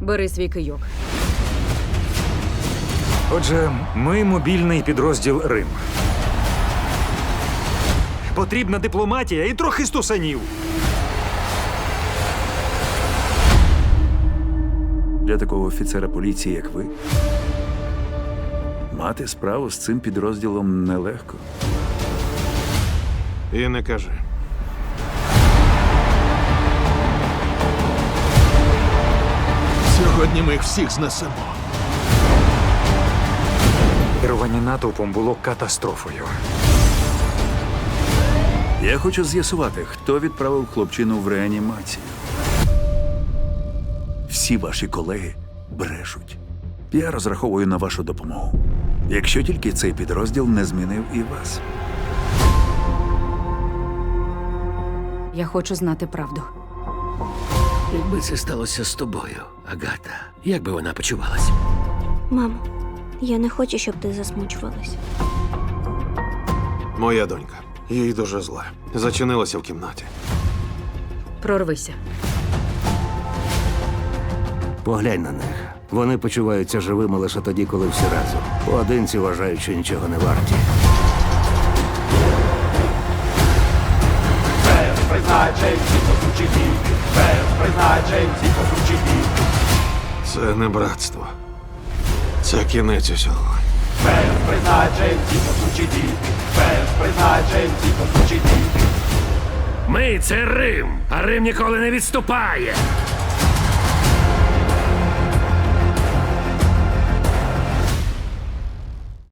Бери свій кийок. Отже, ми мобільний підрозділ Рим. Потрібна дипломатія і трохи стусанів. Для такого офіцера поліції, як ви, мати справу з цим підрозділом нелегко. І не кажи. Сьогодні ми їх всіх знесемо. Керування натовпом було катастрофою. Я хочу з'ясувати, хто відправив хлопчину в реанімацію. Всі ваші колеги брешуть. Я розраховую на вашу допомогу. Якщо тільки цей підрозділ не змінив і вас. Я хочу знати правду. Якби це сталося з тобою, Агата, як би вона почувалась? Мамо, я не хочу, щоб ти засмучувалась. Моя донька. Їй дуже зле. Зачинилася в кімнаті. Прорвися. Поглянь на них. Вони почуваються живими лише тоді, коли всі разом. Поодинці вважають, що нічого не варті. Це не братство. Це кінець усього. Ми це Рим, а Рим ніколи не відступає.